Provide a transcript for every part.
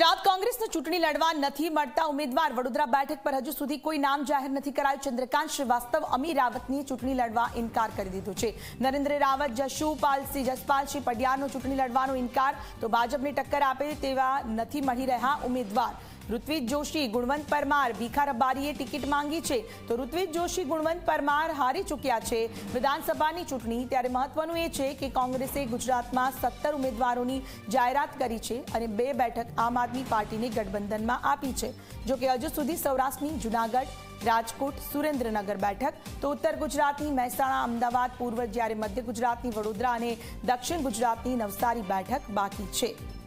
ગુજરાત કોંગ્રેસને ચૂંટણી લડવા નથી મળતા ઉમેદવાર. વડોદરા બેઠક પર હજુ સુધી કોઈ નામ જાહેર નથી કરાયું. ચંદ્રકાંત શ્રીવાસ્તવ અમી રાવતની ચૂંટણી લડવા ઇનકાર કરી દીધો છે. નરેન્દ્ર રાવત જશુપાલસિંહ જસપાલસિંહ પડિયારનો ચૂંટણી લડવાનો ઇનકાર. તો ભાજપને ટક્કર આપે તેવા નથી મળી રહ્યા ઉમેદવાર. ઋત્વિજ જોશી, ગુણવંત પરમાર ભીખા રબારીએ ટિકિટ માંગી છે. તો ઋત્વિજ જોશી, ગુણવંત પરમાર હારી ચૂક્યા છે. વિધાનસભાની ચૂંટણી ત્યારે મહત્વનું એ છે કે કોંગ્રેસે ગુજરાતમાં સત્તર ઉમેદવારોની જાહેરાત કરી છે અને બે બેઠક આમ આદમી પાર્ટીને ગઠબંધનમાં આપી છે. જોકે હજુ સુધી સૌરાષ્ટ્રની જુનાગઢ, રાજકોટ, સુરેન્દ્રનગર બેઠક, તો ઉત્તર ગુજરાતની મહેસાણા, અમદાવાદ, પૂર્વ જ્યારે મધ્ય ગુજરાતની વડોદરા અને દક્ષિણ ગુજરાતની નવસારી બેઠક બાકી છે.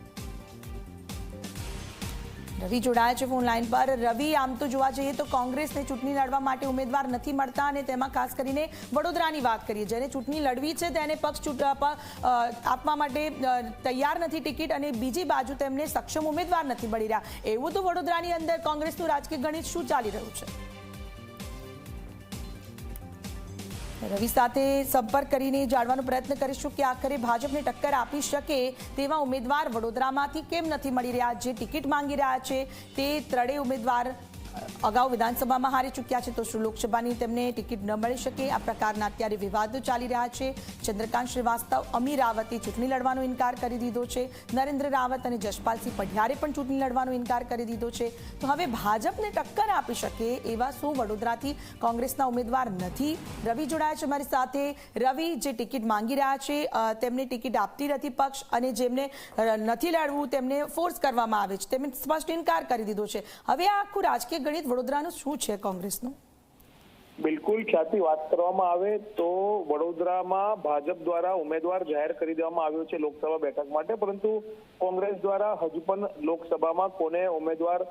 રવિ જોડાયા છે ફોન લાઈન પર. રવિ, આમ તો જોવા જઈએ તો કોંગ્રેસને ચૂંટણી લડવા માટે ઉમેદવાર નથી મળતા અને તેમાં ખાસ કરીને વડોદરાની વાત કરીએ, જેને ચૂંટણી લડવી છે તેને પક્ષ આપવા માટે તૈયાર નથી ટિકિટ અને બીજી બાજુ તેમને સક્ષમ ઉમેદવાર નથી મળી રહ્યા. એવું તો વડોદરાની અંદર કોંગ્રેસનું રાજકીય ગણિત શું ચાલી રહ્યું છે? રવિ સાથે સંપર્ક કરીને જાણવાનો પ્રયત્ન કરીશું કે આખરે ભાજપને ટક્કર આપી શકે તેવા ઉમેદવાર વડોદરામાંથી કેમ નથી મળી રહ્યા, જે ટિકિટ માંગી રહ્યા છે તે ત્રણેય ઉમેદવાર અગાઉ વિધાનસભામાં હારી ચૂક્યા છે તો શું લોકસભાની તેમને ટિકિટ ન મળી શકે? આ પ્રકારના અત્યારે વિવાદો ચાલી રહ્યા છે. ચંદ્રકાંત શ્રીવાસ્તવ અમી રાવતે ચૂંટણી લડવાનો ઇનકાર કરી દીધો છે. નરેન્દ્ર રાવત અને જશપાલસિંહ પઢિયારે પણ ચૂંટણી લડવાનો ઇનકાર કરી દીધો છે. તો હવે ભાજપને ટક્કર આપી શકે એવા શું વડોદરાથી કોંગ્રેસના ઉમેદવાર નથી? રવિ જોડાયા છે અમારી સાથે. રવિ જે ટિકિટ માંગી રહ્યા છે તેમને ટિકિટ આપતી નથી પક્ષ અને જેમને નથી લડવું તેમને ફોર્સ કરવામાં આવે છે. તેમને સ્પષ્ટ ઇનકાર કરી દીધો છે. હવે આ આખું રાજકીય ગણિત વડોદરાનું શું છે કોંગ્રેસનું? બિલકુલ ખ્યાતિ વાત કરવામાં આવે તો વડોદરામાં ભાજપ દ્વારા ઉમેદવાર જાહેર કરી દેવામાં આવ્યો છે લોકસભા બેઠક માટે, પરંતુ કોંગ્રેસ દ્વારા હજુ પણ લોકસભામાં કોને ઉમેદવાર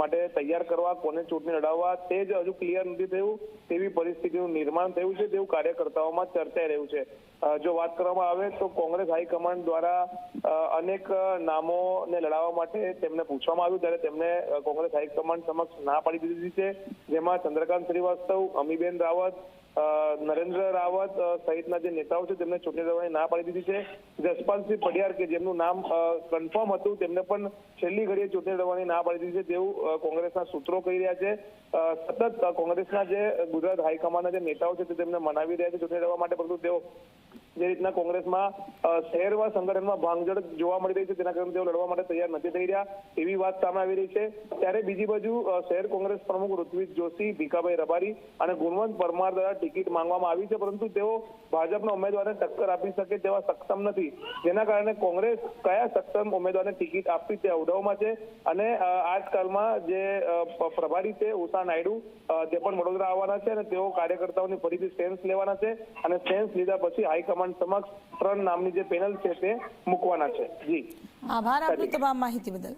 માટે તૈયાર કરવા, કોને ચૂંટણી લડાવવા, તે જ હજુ ક્લિયર નથી થયું. તેવી પરિસ્થિતિનું નિર્માણ થયું છે, તેવું કાર્યકર્તાઓમાં ચર્ચાઈ રહ્યું છે. જો વાત કરવામાં આવે તો કોંગ્રેસ હાઈકમાન્ડ દ્વારા અનેક નામોને લડાવવા માટે તેમને પૂછવામાં આવ્યું, ત્યારે તેમને કોંગ્રેસ હાઈકમાન્ડ સમક્ષ ના પાડી દીધી છે, જેમાં ચંદ્રકાંત શ્રીવાસ્તવ અમીબેન રાવત નરેન્દ્ર રાવત સહિતના જે નેતાઓ છે, તેમને ચૂંટણી લડવાની ના પાડી દીધી છે. જસપાલસિંહ પડિયાર કે જેમનું નામ કન્ફર્મ હતું, તેમને પણ છેલ્લી ઘડીએ ચૂંટણી લડવાની ના પાડી દીધી છે. તેવું કોંગ્રેસના સૂત્રો કહી રહ્યા છે. સતત કોંગ્રેસના જે ગુજરાત હાઈકમાન્ડના જે નેતાઓ છે, તે તેમને મનાવી રહ્યા છે ચૂંટણી લડવા માટે, પરંતુ તેઓ જે રીતના કોંગ્રેસમાં અ, શહેરમાં સંગઠનમાં ભાંગજડ જોવા મળી રહી છે તેના કારણે તેઓ લડવા માટે તૈયાર નથી થઈ રહ્યા એવી વાત સામે આવી રહી છે. ત્યારે બીજી બાજુ શહેર કોંગ્રેસ પ્રમુખ ઋત્વિજ જોશી ભીખાભાઈ રબારી અને ગુણવંત પરમાર દ્વારા ટિકિટ માંગવામાં આવી છે પરંતુ તેઓ ભાજપના ઉમેદવારને ટક્કર આપી શકે તેવા સક્ષમ નથી. જેના કારણે કોંગ્રેસ કયા સક્ષમ ઉમેદવારને ટિકિટ આપવી તે અવડાવમાં છે અને આજકાલમાં જે પ્રભારી છે ઉષા નાયડુ તે પણ વડોદરા આવવાના છે અને તેઓ કાર્યકર્તાઓની ફરીથી સેન્સ લેવાના છે અને સેન્સ લીધા પછી હાઈકમાન્ડ સમક્ષ ત્રણ નામની જે પેનલ છે તે મૂકવાના છે. જી. આભાર આપની તમામ માહિતી બદલ.